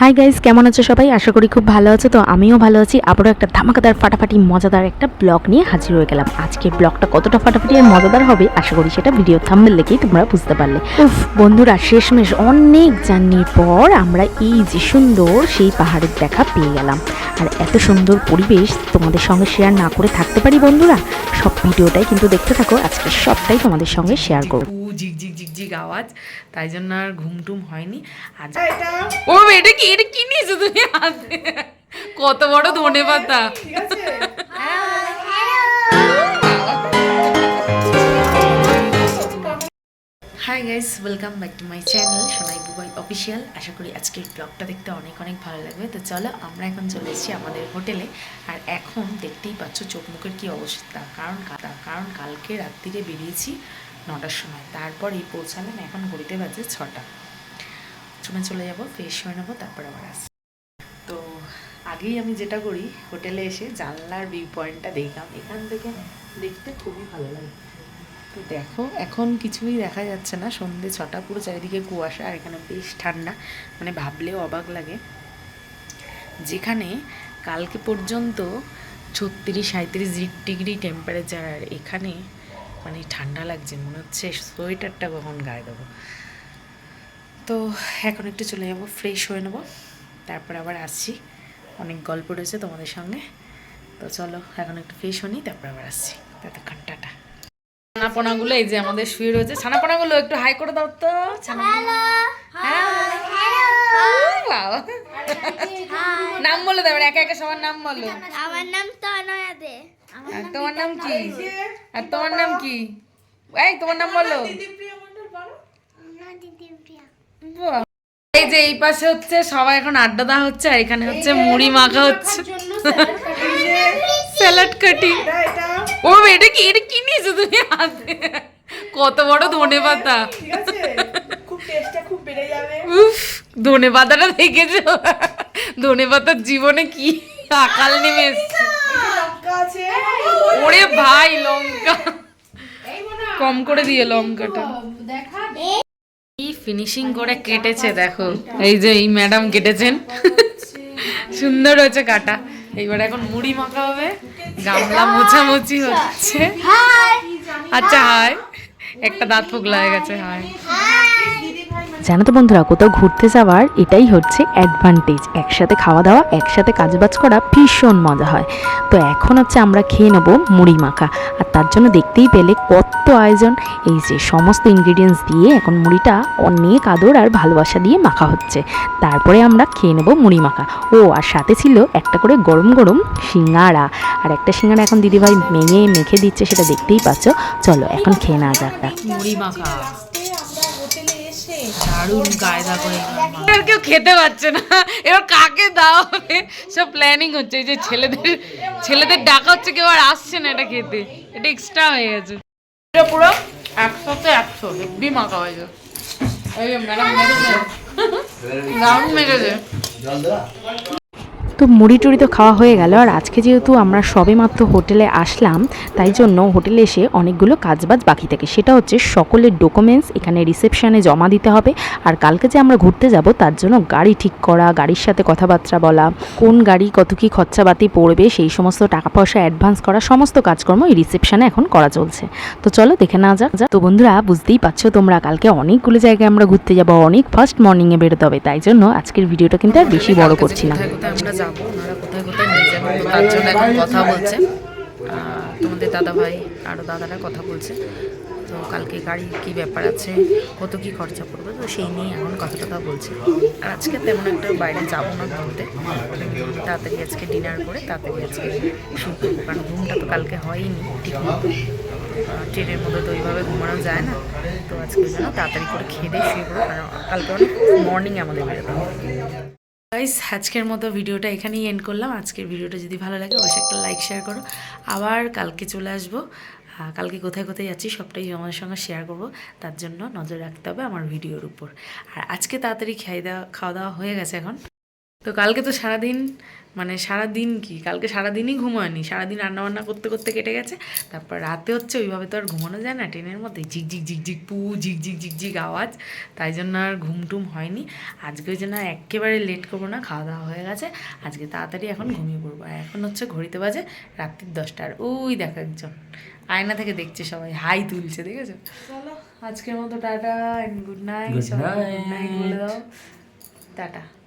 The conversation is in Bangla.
হাই গাইস কেমন আছো সবাই? আশা করি খুব ভালো আছো। তো আমিও ভালো আছি। আবারও একটা ধামাকাদার ফাটাফাটি মজাদার একটা ব্লগ নিয়ে হাজির হয়ে গেলাম। আজকের ব্লগটা কতটা ফাটাফাটি আর মজাদার হবে আশা করি সেটা ভিডিও থাম্বেল দেখেই তোমরা বুঝতে পারলে। উফ বন্ধুরা শেষমেশ অনেক জার্নির পর আমরা এই যে সুন্দর সেই পাহাড়ের দেখা পেয়ে গেলাম। আর এত সুন্দর পরিবেশ তোমাদের সঙ্গে শেয়ার না করে থাকতে পারি বন্ধুরা। সব ভিডিওটাই কিন্তু দেখতে থাকো। আজকে সবটাই তোমাদের সঙ্গে শেয়ার করব। উ ঝিকঝিক ঝিকঝিক আওয়াজ। তাই জন্য আর ঘুম টুম হয়নি। আজ ও এটা কি? এটা কি নিয়েছো তুমি হাতে? কত বড় ধনে পাতা। Hi guys welcome back to my channel Sonai Bubai official আশা করি আজকের ব্লগটা দেখতে অনেক অনেক ভালো লাগবে। তো চলো আমরা এখন চলে এসেছি আমাদের হোটেলে। আর এখন দেখতেই পাচ্ছ চোখ মুখের কী অবস্থা। কারণ কাদা কারণ কালকে রাত্রিরে বেরিয়েছি নটার সময়। তারপর এই পৌঁছালাম এখন ঘড়িতে বাজে ছটা। রুমে চলে যাব ফ্রেশ হয়ে নেব, তারপর আবার আসি তো আগেই আমি যেটা করি, হোটেলে এসে জানলার ভিউ পয়েন্টটা দেখলাম। এখান থেকে দেখতে খুবই ভালো লাগে। তো দেখো, এখন কিছুই দেখা যাচ্ছে না। সন্ধে ছটা, পুরো চারিদিকে কুয়াশা, আর এখানে বেশ ঠান্ডা। মানে ভাবলেও অবাক লাগে। যেখানে কালকে পর্যন্ত ছত্রিশ সাঁত্রিশ ডিগ্রি টেম্পারেচার আর এখানে মানে ঠান্ডা লাগছে, মনে হচ্ছে সোয়েটারটা কখন গায়ে দেবো। তো এখন একটু চলে যাব ফ্রেশ হয়ে নেব। তারপর আবার আসছি। অনেক গল্প রয়েছে তোমাদের সঙ্গে। তো চলো এখন একটু ফ্রেশ হনি তারপর আবার আসছি। ততক্ষণ টাটা। ছানাপোনাগুলো এই যে আমাদের শুয়ে রয়েছে। ছানাপোনাগুলো একটু হাই করে দাও তো। ছানাপোনা বাবা। নাম বলে দেবে একা একা সবার নাম বলো। আমার নাম তনয়া দে। আর তোমার নাম কি? আর তোমার নাম কি? এই তোমার নাম বলো। প্রিয়। এই যে এই পাশে হচ্ছে, সবাই এখন আড্ডা দেওয়া হচ্ছে, আর এখানে হচ্ছে মুড়ি মাখা হচ্ছে। স্যালাড কাটি। ও, এটা কি এটা কি নিয়েছো তুমি? হাতে কত বড় ধনে পাতা। উফ, ধনে পাতাটা দেখেছ? ধনে পাতার জীবনে কি আকাল নেমে এসছে। ওরে ভাই, লঙ্কা। কম করে দিয়ে লঙ্কাটা। কি ফিনিশিং করে কেটেছে দেখো। এই যে এই ম্যাডাম কেটেছেন। সুন্দর হয়েছে কাটা। এইবার এখন মুড়ি মাখা হবে। গামলা মোছামুছি হচ্ছে। আচ্ছা হাই একটা দাঁত ফুকলা হয়ে গেছে হাই জানো তো বন্ধুরা, কোথাও ঘুরতে যাওয়ার এটাই হচ্ছে অ্যাডভান্টেজ একসাথে খাওয়া দাওয়া, একসাথে কাজবাজ করা ভীষণ মজা হয়। তো এখন হচ্ছে আমরা খেয়ে নেব মুড়ি মাখা। আর তার জন্য দেখতেই পেলে কত আয়োজন। এই যে সমস্ত ইনগ্রিডিয়েন্টস দিয়ে এখন মুড়িটা অনেক আদর আর ভালোবাসা দিয়ে মাখা হচ্ছে। তারপরে আমরা খেয়ে নেব মুড়ি মাখা। ও, আর সাথে ছিল একটা করে গরম গরম সিঙ্গাড়া। আর একটা সিঙ্গাড়া এখন দিদিভাই মেঙে মেখে দিচ্ছে, সেটা দেখতেই পাচ্ছ। চলো, এখন খেয়ে নেওয়া যাক মুড়ি মাখা রাস্তায় আমরা হোটেলে এসে দারুণ কায়দা করে এবার কেউ খেতে পারছে না। এবার কাকে দাও? সব প্ল্যানিং হচ্ছে। এই যে ছেলেদের ছেলেদের ডাকা হচ্ছে কেউ আর আসছে না এটা খেতে। এটা এক্সট্রা হয়ে গেছে। এটা পুরো একশোতে একশো। হেভি মাখা হয়েছে এই ম্যাডাম মেরেছে। দারুণ মেরেছে। তো মুড়ি টুড়ি তো খাওয়া হয়ে গেল। আর আজকে যেহেতু আমরা সবে মাত্র হোটেলে আসলাম, তাই জন্য হোটেলে এসে অনেকগুলো কাজবাজ বাকি থাকে। সেটা হচ্ছে সকলের ডকুমেন্টস এখানে রিসেপশানে জমা দিতে হবে। আর কালকে যে আমরা ঘুরতে যাব, তার জন্য গাড়ি ঠিক করা, গাড়ির সাথে কথাবার্তা বলা, কোন গাড়ি কত কী খরচাপাতি পড়বে, সেই সমস্ত টাকা পয়সা অ্যাডভান্স করা, সমস্ত কাজকর্ম এই রিসেপশানে এখন করা চলছে। তো চলো দেখে না যাক। যা তো বন্ধুরা, বুঝতেই পারছ তোমরা, কালকে অনেকগুলো জায়গায় আমরা ঘুরতে যাব, অনেক ফার্স্ট মর্নিংয়ে বেরোতে হবে। তাই জন্য আজকের ভিডিওটা কিন্তু আর বেশি বড় করছি না। যাব, ওনারা কোথায় কোথায় নিয়ে যাব তো তার জন্য এখন কথা বলছে। তোমাদের দাদা ভাই আরও দাদারা কথা বলছে। তো কালকে গাড়ির কী ব্যাপার আছে, কত কী খরচা পড়বে, তো সেই নিয়ে এখন কথা টথা বলছে। আর আজকে তেমন একটা বাইরে যাব না ঘুরতে তাড়াতাড়ি আজকে ডিনার করে তাড়াতাড়ি আজকে শুরু করব কারণ ঘুমটা তো কালকে হয়নি, ঠিক মতো। ট্রেনের মধ্যে তো ওইভাবে ঘুমানো যায় না। তো আজকে যেন তাড়াতাড়ি করে খেয়ে দিয়ে শুয়ে পড়ব কারণ কালকে অনেক মর্নিং আমাদের বেরোতে গাইস আজকের মতো ভিডিওটা এখানেই এন্ড করলাম। আজকের ভিডিওটা যদি ভালো লাগে, অবশ্যই একটা লাইক শেয়ার করো। আবার কালকে চলে আসব। কালকে কোথায় কোথায় যাচ্ছি সবটাই আমাদের সঙ্গে শেয়ার করব। তার জন্য নজর রাখতে হবে আমার ভিডিওর উপর। আর আজকে তাড়াতাড়ি খাই দাওয়া খাওয়া দাওয়া হয়ে গেছে এখন। তো কালকে তো সারাদিন মানে সারাদিন কি? কালকে সারাদিনই ঘুমায়নি। সারাদিন রান্না বান্না করতে করতে কেটে গেছে। তারপর রাতে হচ্ছে ওইভাবে তো আর ঘুমানো যায় না। ট্রেনের মধ্যে ঝিক ঝিক ঝিক ঝিক পু ঝিক ঝিক ঝিক ঝিক আওয়াজ। তাই জন্য আর ঘুম টুম হয়নি। আজকে ওই জন্য একেবারে লেট করব না খাওয়া দাওয়া হয়ে গেছে। আজকে তাড়াতাড়ি এখন ঘুমিয়ে পড়ব। আর এখন হচ্ছে ঘড়িতে বাজে রাত্রির দশটার ওই দেখো একজন। আয়না থেকে দেখছে সবাই। হাই তুলছে দেখেছ? চলো আজকের মতো টাটা গুড নাইট সবাই গুড নাইট বলে দাও। টাটা।